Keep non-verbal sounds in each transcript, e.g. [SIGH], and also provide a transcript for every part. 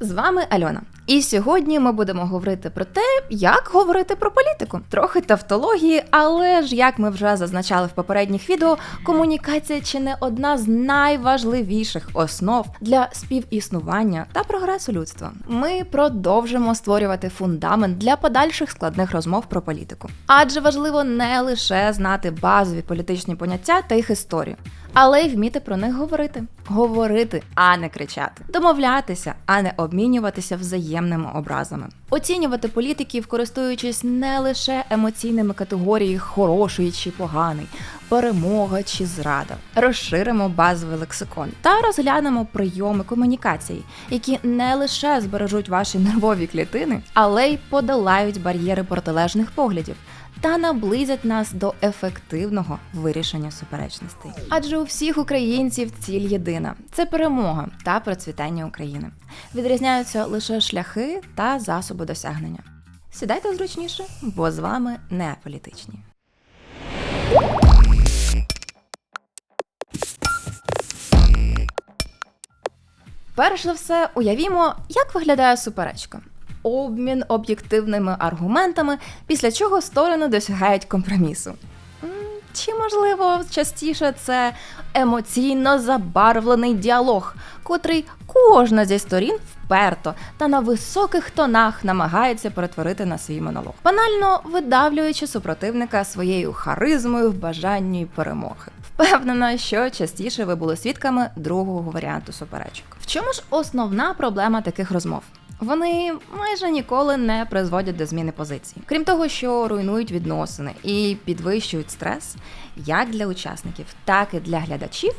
З вами Альона. І сьогодні ми будемо говорити про те, як говорити про політику. Трохи тавтології, але ж як ми вже зазначали в попередніх відео, комунікація чи не одна з найважливіших основ для співіснування та прогресу людства. Ми продовжимо створювати фундамент для подальших складних розмов про політику. Адже важливо не лише знати базові політичні поняття та їх історію, але й вміти про них говорити. Говорити, а не кричати, домовлятися, а не обмінюватися взаємними образами. Оцінювати політиків, користуючись не лише емоційними категоріями хороший чи поганий, перемога чи зрада. Розширимо базовий лексикон та розглянемо прийоми комунікації, які не лише збережуть ваші нервові клітини, але й подолають бар'єри протилежних поглядів та наблизять нас до ефективного вирішення суперечностей. Адже у всіх українців ціль єдина це перемога та процвітання України. Відрізняються лише шляхи та засоби досягнення. Сідайте зручніше, бо з вами не політичні. Перш за все, уявімо, як виглядає суперечка. Обмін об'єктивними аргументами, після чого сторони досягають компромісу. Чи можливо частіше це емоційно забарвлений діалог, котрий кожна зі сторін вперто та на високих тонах намагається перетворити на свій монолог, банально видавлюючи супротивника своєю харизмою в бажанні перемоги. Впевнена, що частіше ви були свідками другого варіанту суперечок. В чому ж основна проблема таких розмов? Вони майже ніколи не призводять до зміни позицій. Крім того, що руйнують відносини і підвищують стрес як для учасників, так і для глядачів.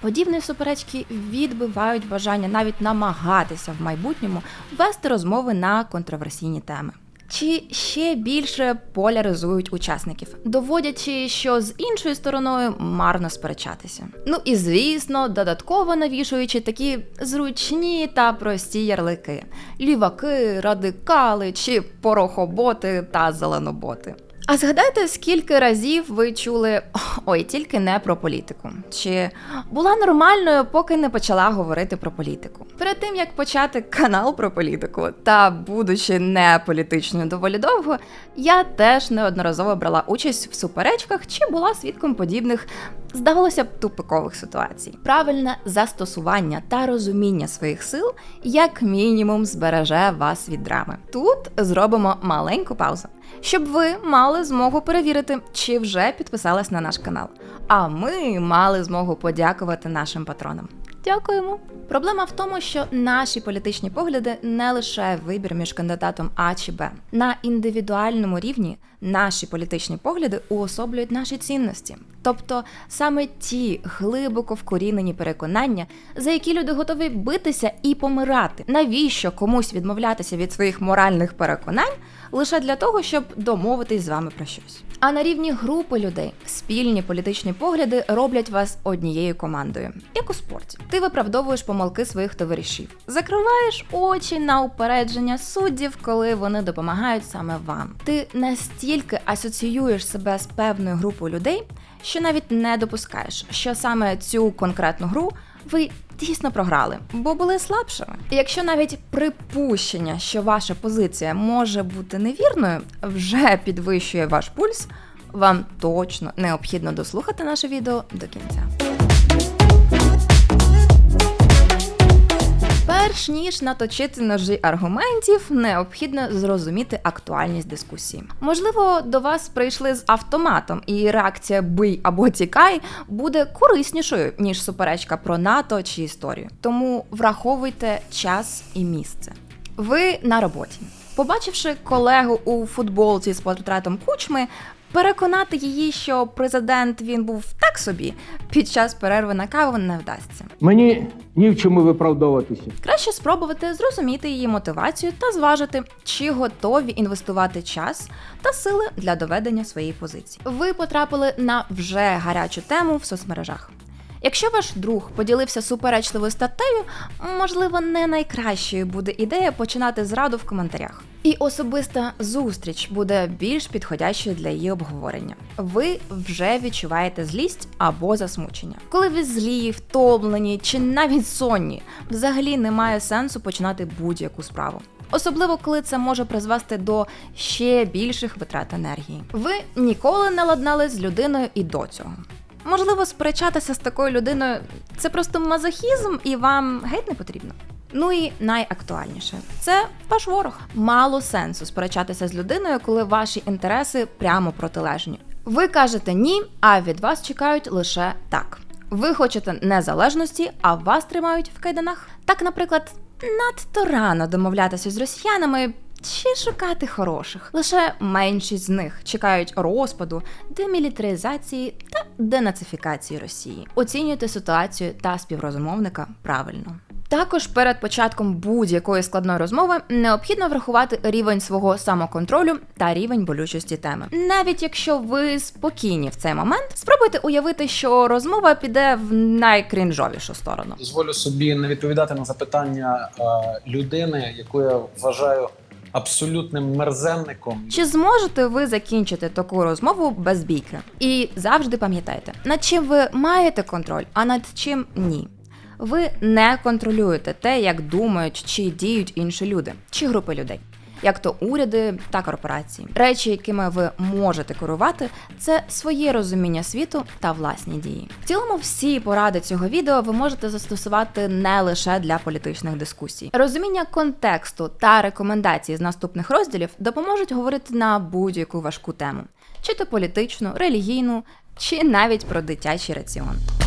Подібні суперечки відбивають бажання навіть намагатися в майбутньому вести розмови на контроверсійні теми. Чи ще більше поляризують учасників, доводячи, що з іншою стороною марно сперечатися. Ну і звісно, додатково навішуючи такі зручні та прості ярлики: ліваки, радикали чи порохоботи та зеленоботи. А згадайте, скільки разів ви чули [LAUGHS] ой, тільки не про політику, чи була нормальною, поки не почала говорити про політику. Перед тим як почати канал про політику, та будучи не політичною доволі довго, я теж неодноразово брала участь в суперечках чи була свідком подібних, здавалося б, тупикових ситуацій. Правильне застосування та розуміння своїх сил як мінімум збереже вас від драми. Тут зробимо маленьку паузу щоб ви мали змогу перевірити, чи вже підписались на наш канал. А ми мали змогу подякувати нашим патронам. Дякуємо. Проблема в тому, що наші політичні погляди не лише вибір між кандидатом А чи Б. На індивідуальному рівні наші політичні погляди уособлюють наші цінності, тобто саме ті глибоко вкорінені переконання, за які люди готові битися і помирати. Навіщо комусь відмовлятися від своїх моральних переконань лише для того, щоб домовитись з вами про щось? А на рівні групи людей спільні політичні погляди роблять вас однією командою, як у спорті. Ти виправдовуєш помилки своїх товаришів, закриваєш очі на упередження суддів, коли вони допомагають саме вам. Ти настільки асоціюєш себе з певною групою людей, що навіть не допускаєш, що саме цю конкретну гру ви дійсно програли, бо були слабшими. Якщо навіть припущення, що ваша позиція може бути невірною, вже підвищує ваш пульс, вам точно необхідно дослухати наше відео до кінця. Перш ніж наточити ножі аргументів, необхідно зрозуміти актуальність дискусії. Можливо, до вас прийшли з автоматом, і реакція бий або тікай буде кориснішою ніж суперечка про НАТО чи історію. Тому враховуйте час і місце. Ви на роботі. Побачивши колегу у футболці з портретом кучми, переконати її, що президент він був так собі, під час перерви на каву не вдасться. Мені ні в чому виправдовуватися. Краще спробувати зрозуміти її мотивацію та зважити, чи готові інвестувати час та сили для доведення своєї позиції. Ви потрапили на вже гарячу тему в соцмережах. Якщо ваш друг поділився суперечливою статтею, можливо, не найкращою буде ідея починати зраду в коментарях. І особиста зустріч буде більш підходящою для її обговорення. Ви вже відчуваєте злість або засмучення. Коли ви злі, втомлені чи навіть сонні, взагалі немає сенсу починати будь-яку справу. Особливо коли це може призвести до ще більших витрат енергії. Ви ніколи не ладнали з людиною і до цього. Можливо, сперечатися з такою людиною це просто мазохізм і вам геть не потрібно. Ну і найактуальніше це ваш ворог. Мало сенсу сперечатися з людиною, коли ваші інтереси прямо протилежні. Ви кажете ні, а від вас чекають лише так. Ви хочете незалежності, а вас тримають в кайданах. Так, наприклад, надто рано домовлятися з росіянами. Чи шукати хороших? Лише меншість з них чекають розпаду, демілітаризації та денацифікації Росії. Оцінюйте ситуацію та співрозмовника правильно. Також перед початком будь-якої складної розмови необхідно врахувати рівень свого самоконтролю та рівень болючості теми. Навіть якщо ви спокійні в цей момент, спробуйте уявити, що розмова піде в найкрінжовішу сторону. дозволю собі не відповідати на запитання е, людини, яку я вважаю абсолютним мерзенником. Чи зможете ви закінчити таку розмову без бійки? І завжди пам'ятайте, над чим ви маєте контроль, а над чим ні. Ви не контролюєте те, як думають чи діють інші люди чи групи людей, як то уряди та корпорації. Речі, якими ви можете керувати, це своє розуміння світу та власні дії. В цілому, всі поради цього відео ви можете застосувати не лише для політичних дискусій. Розуміння контексту та рекомендації з наступних розділів допоможуть говорити на будь-яку важку тему, чи то політичну, релігійну, чи навіть про дитячий раціон.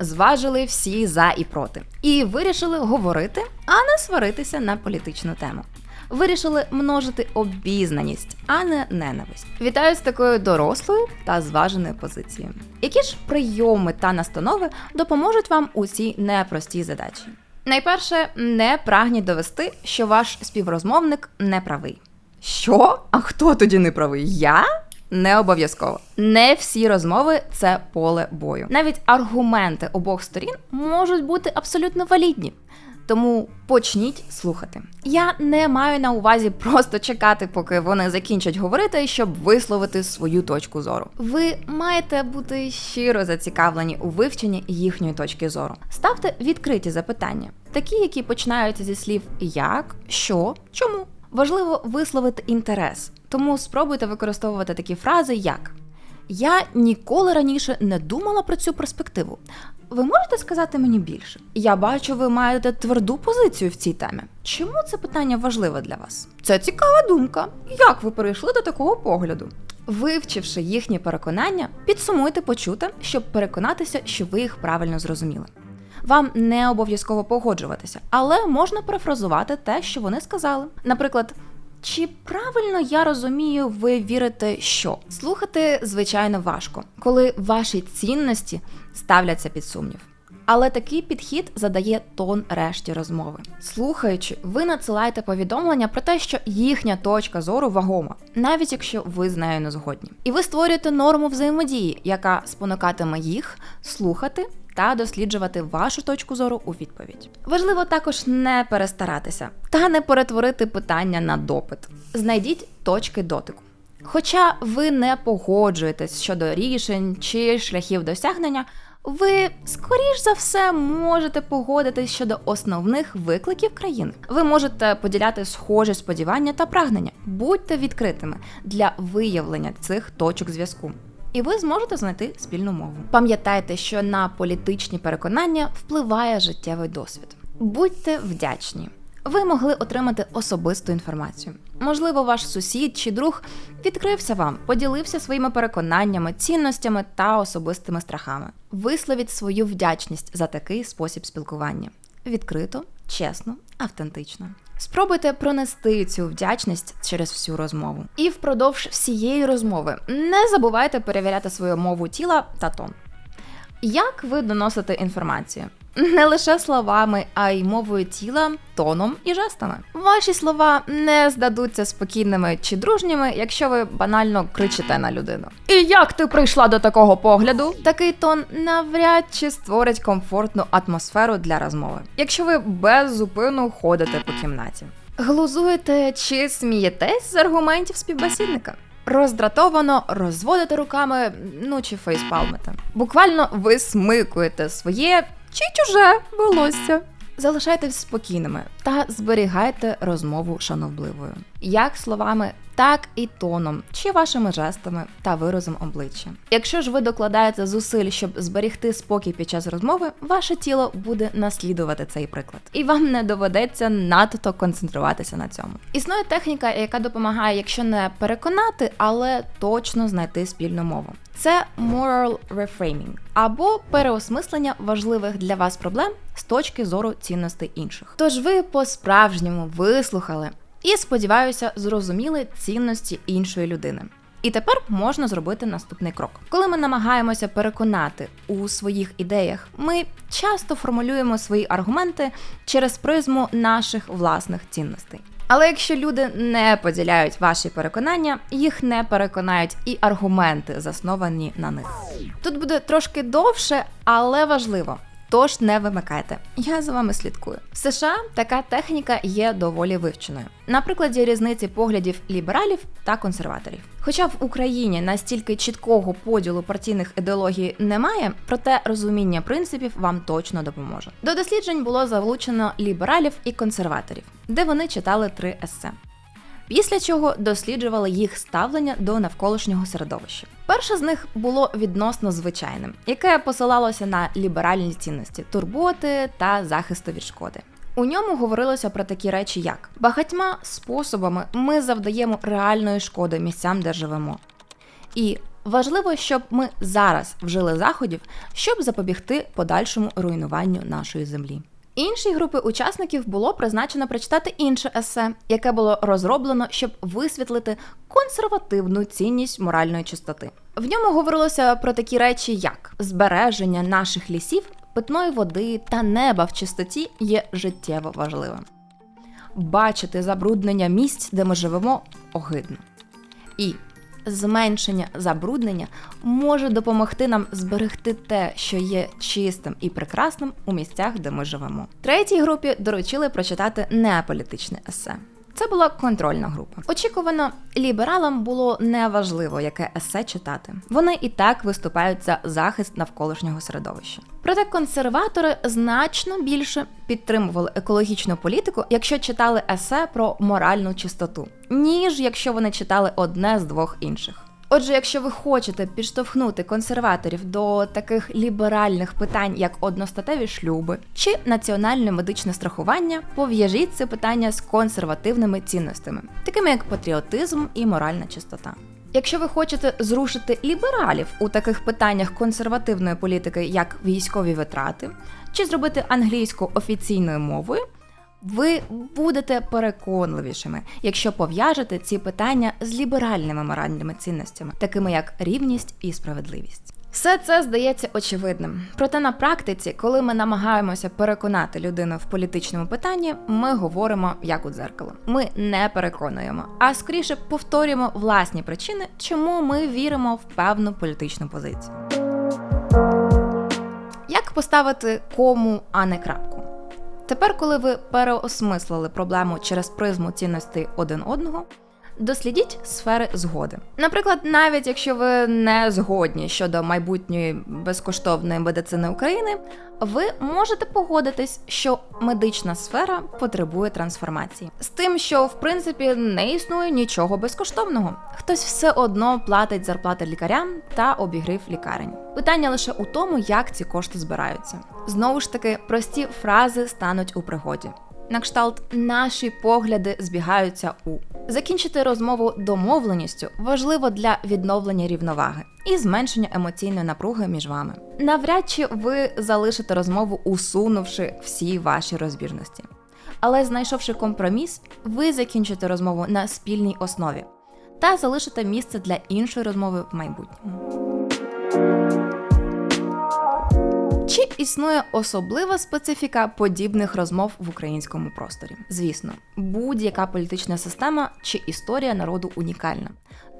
Зважили всі за і проти і вирішили говорити, а не сваритися на політичну тему. Вирішили множити обізнаність, а не ненависть. Вітаю з такою дорослою та зваженою позицією. Які ж прийоми та настанови допоможуть вам у цій непростій задачі? Найперше, не прагніть довести, що ваш співрозмовник не правий. Що? А хто тоді не правий? Я? Не обов'язково. Не всі розмови це поле бою. Навіть аргументи обох сторін можуть бути абсолютно валідні. Тому почніть слухати. Я не маю на увазі просто чекати, поки вони закінчать говорити, щоб висловити свою точку зору. Ви маєте бути щиро зацікавлені у вивченні їхньої точки зору. Ставте відкриті запитання, такі, які починаються зі слів як, що, чому. Важливо висловити інтерес, тому спробуйте використовувати такі фрази, як Я ніколи раніше не думала про цю перспективу. Ви можете сказати мені більше? Я бачу, ви маєте тверду позицію в цій темі. Чому це питання важливе для вас? Це цікава думка. Як ви перейшли до такого погляду? Вивчивши їхні переконання, підсумуйте почуте, щоб переконатися, що ви їх правильно зрозуміли. Вам не обов'язково погоджуватися, але можна перефразувати те, що вони сказали. Наприклад, чи правильно я розумію, ви вірите, що слухати звичайно важко, коли ваші цінності ставляться під сумнів. Але такий підхід задає тон решті розмови. Слухаючи, ви надсилаєте повідомлення про те, що їхня точка зору вагома, навіть якщо ви з нею не згодні. І ви створюєте норму взаємодії, яка спонукатиме їх слухати та досліджувати вашу точку зору у відповідь. Важливо також не перестаратися та не перетворити питання на допит. Знайдіть точки дотику. Хоча ви не погоджуєтесь щодо рішень чи шляхів досягнення, ви скоріш за все можете погодитись щодо основних викликів країни. Ви можете поділяти схожі сподівання та прагнення. Будьте відкритими для виявлення цих точок зв'язку. І ви зможете знайти спільну мову. Пам'ятайте, що на політичні переконання впливає життєвий досвід. Будьте вдячні. Ви могли отримати особисту інформацію. Можливо, ваш сусід чи друг відкрився вам, поділився своїми переконаннями, цінностями та особистими страхами. Висловіть свою вдячність за такий спосіб спілкування. Відкрито, чесно, автентично. Спробуйте пронести цю вдячність через всю розмову. І впродовж всієї розмови не забувайте перевіряти свою мову тіла та тон. Як ви доносите інформацію? Не лише словами, а й мовою тіла, тоном і жестами. Ваші слова не здадуться спокійними чи дружніми, якщо ви банально кричите на людину. І як ти прийшла до такого погляду? Такий тон навряд чи створить комфортну атмосферу для розмови, якщо ви без зупину ходите по кімнаті. Глузуєте чи смієтесь з аргументів співбесідника? Роздратовано розводите руками, ну чи фейспалмите. Буквально висмикуєте своє чи чуже волосся. Залишайтесь спокійними та зберігайте розмову шановливою, як словами, так і тоном, чи вашими жестами та виразом обличчя. Якщо ж ви докладаєте зусиль, щоб зберігти спокій під час розмови, ваше тіло буде наслідувати цей приклад, і вам не доведеться надто концентруватися на цьому. Існує техніка, яка допомагає, якщо не переконати, але точно знайти спільну мову. Це moral reframing або переосмислення важливих для вас проблем з точки зору цінностей інших. Тож ви по-справжньому вислухали і сподіваюся, зрозуміли цінності іншої людини. І тепер можна зробити наступний крок. Коли ми намагаємося переконати у своїх ідеях, ми часто формулюємо свої аргументи через призму наших власних цінностей. Але якщо люди не поділяють ваші переконання, їх не переконають і аргументи, засновані на них. Тут буде трошки довше, але важливо. Тож не вимикайте. Я за вами слідкую. В США така техніка є доволі вивченою. На прикладі різниці поглядів лібералів та консерваторів. Хоча в Україні настільки чіткого поділу партійних ідеологій немає, проте розуміння принципів вам точно допоможе. До досліджень було залучено лібералів і консерваторів, де вони читали три есе. Після чого досліджували їх ставлення до навколишнього середовища. Перше з них було відносно звичайним, яке посилалося на ліберальні цінності, турботи та захисту від шкоди. У ньому говорилося про такі речі, як багатьма способами ми завдаємо реальної шкоди місцям, де живемо. І важливо, щоб ми зараз вжили заходів, щоб запобігти подальшому руйнуванню нашої землі. Іншій групи учасників було призначено прочитати інше есе, яке було розроблено, щоб висвітлити консервативну цінність моральної чистоти. В ньому говорилося про такі речі, як збереження наших лісів, питної води та неба в чистоті є життєво важливим. Бачити забруднення місць, де ми живемо, огидно. І зменшення забруднення може допомогти нам зберегти те, що є чистим і прекрасним у місцях, де ми живемо. Третій групі доручили прочитати неаполітичне есе. Це була контрольна група. Очікувано, лібералам було неважливо, яке есе читати. Вони і так виступають за захист навколишнього середовища. Проте консерватори значно більше підтримували екологічну політику, якщо читали есе про моральну чистоту, ніж якщо вони читали одне з двох інших. Отже, якщо ви хочете підштовхнути консерваторів до таких ліберальних питань, як одностатеві шлюби чи національне медичне страхування, пов'яжіть це питання з консервативними цінностями, такими як патріотизм і моральна чистота. Якщо ви хочете зрушити лібералів у таких питаннях консервативної політики, як військові витрати, чи зробити англійську офіційною мовою, ви будете переконливішими, якщо пов'яжете ці питання з ліберальними моральними цінностями, такими як рівність і справедливість. Все це здається очевидним. Проте на практиці, коли ми намагаємося переконати людину в політичному питанні, ми говоримо як у дзеркало. Ми не переконуємо, а скоріше повторюємо власні причини, чому ми віримо в певну політичну позицію. Як поставити кому, а не крапку? Тепер, коли ви переосмислили проблему через призму цінностей один одного, дослідіть сфери згоди. Наприклад, навіть якщо ви не згодні щодо майбутньої безкоштовної медицини України, ви можете погодитись, що медична сфера потребує трансформації, з тим, що в принципі не існує нічого безкоштовного. Хтось все одно платить зарплати лікарям та обігрів лікарень. Питання лише у тому, як ці кошти збираються. Знову ж таки, прості фрази стануть у пригоді. На кшталт наші погляди збігаються у закінчити розмову домовленістю важливо для відновлення рівноваги і зменшення емоційної напруги між вами. Навряд чи ви залишите розмову, усунувши всі ваші розбіжності. Але знайшовши компроміс, ви закінчите розмову на спільній основі та залишите місце для іншої розмови в майбутньому. Чи існує особлива специфіка подібних розмов в українському просторі? Звісно, будь-яка політична система чи історія народу унікальна.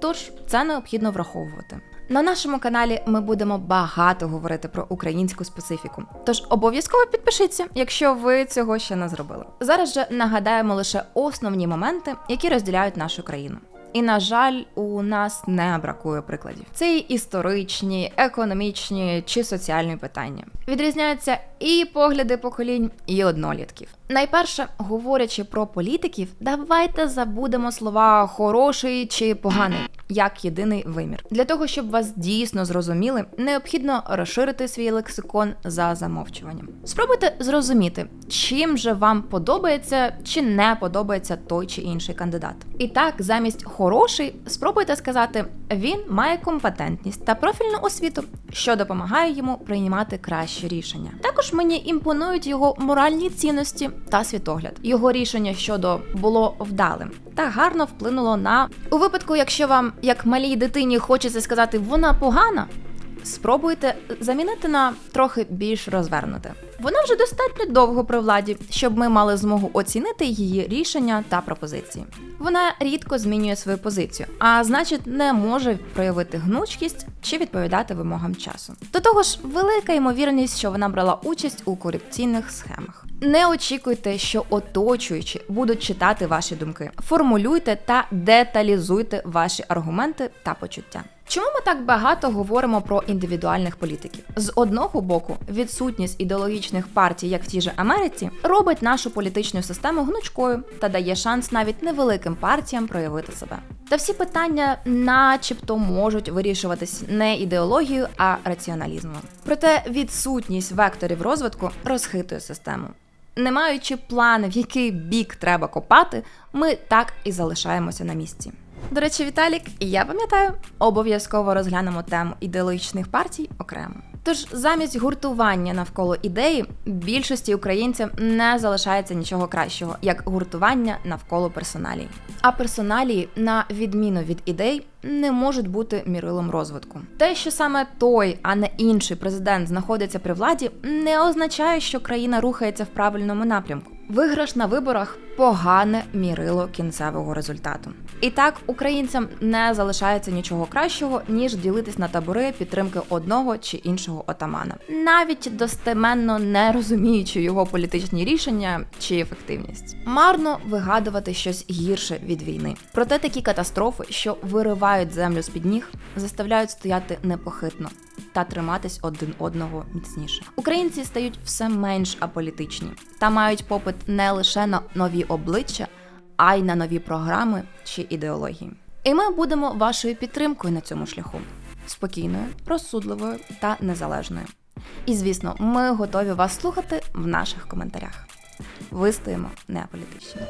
Тож це необхідно враховувати. На нашому каналі ми будемо багато говорити про українську специфіку. Тож обов'язково підпишіться, якщо ви цього ще не зробили. Зараз же нагадаємо лише основні моменти, які розділяють нашу країну. І на жаль, у нас не бракує прикладів. Це і історичні, економічні чи соціальні питання. Відрізняються і погляди поколінь, і однолітків. Найперше, говорячи про політиків, давайте забудемо слова хороший чи поганий як єдиний вимір. Для того щоб вас дійсно зрозуміли, необхідно розширити свій лексикон за замовчуванням. Спробуйте зрозуміти, чим же вам подобається чи не подобається той чи інший кандидат. І так, замість хороший, спробуйте сказати, він має компетентність та профільну освіту, що допомагає йому приймати кращі рішення. Також мені імпонують його моральні цінності та світогляд. Його рішення щодо було вдалим та гарно вплинуло на у випадку, якщо вам як малій дитині хочеться сказати вона погана. Спробуйте замінити на трохи більш розвернуте. Вона вже достатньо довго при владі, щоб ми мали змогу оцінити її рішення та пропозиції. Вона рідко змінює свою позицію, а значить, не може проявити гнучкість чи відповідати вимогам часу. До того ж, велика ймовірність, що вона брала участь у корупційних схемах. Не очікуйте, що оточуючі будуть читати ваші думки. Формулюйте та деталізуйте ваші аргументи та почуття. Чому ми так багато говоримо про індивідуальних політиків? З одного боку, відсутність ідеологічних партій, як в тій же Америці, робить нашу політичну систему гнучкою та дає шанс навіть невеликим партіям проявити себе. Та всі питання, начебто, можуть вирішуватись не ідеологією, а раціоналізмом. Проте відсутність векторів розвитку розхитує систему. Не маючи плани, в який бік треба копати, ми так і залишаємося на місці. До речі, Віталік, я пам'ятаю, обов'язково розглянемо тему ідеологічних партій окремо. Тож замість гуртування навколо ідеї більшості українцям не залишається нічого кращого, як гуртування навколо персоналій. А персоналії, на відміну від ідей, не можуть бути мірилом розвитку. Те, що саме той, а не інший президент знаходиться при владі, не означає, що країна рухається в правильному напрямку. Виграш на виборах погане мірило кінцевого результату. І так українцям не залишається нічого кращого, ніж ділитись на табори підтримки одного чи іншого отамана, навіть достеменно не розуміючи його політичні рішення чи ефективність. Марно вигадувати щось гірше від війни. Проте такі катастрофи, що виривають землю з під ніг, заставляють стояти непохитно та триматись один одного міцніше. Українці стають все менш аполітичні та мають попит не лише на нові обличчя, а й на нові програми чи ідеології. І ми будемо вашою підтримкою на цьому шляху спокійною, розсудливою та незалежною. І звісно, ми готові вас слухати в наших коментарях. Вистоїмо неаполітичні.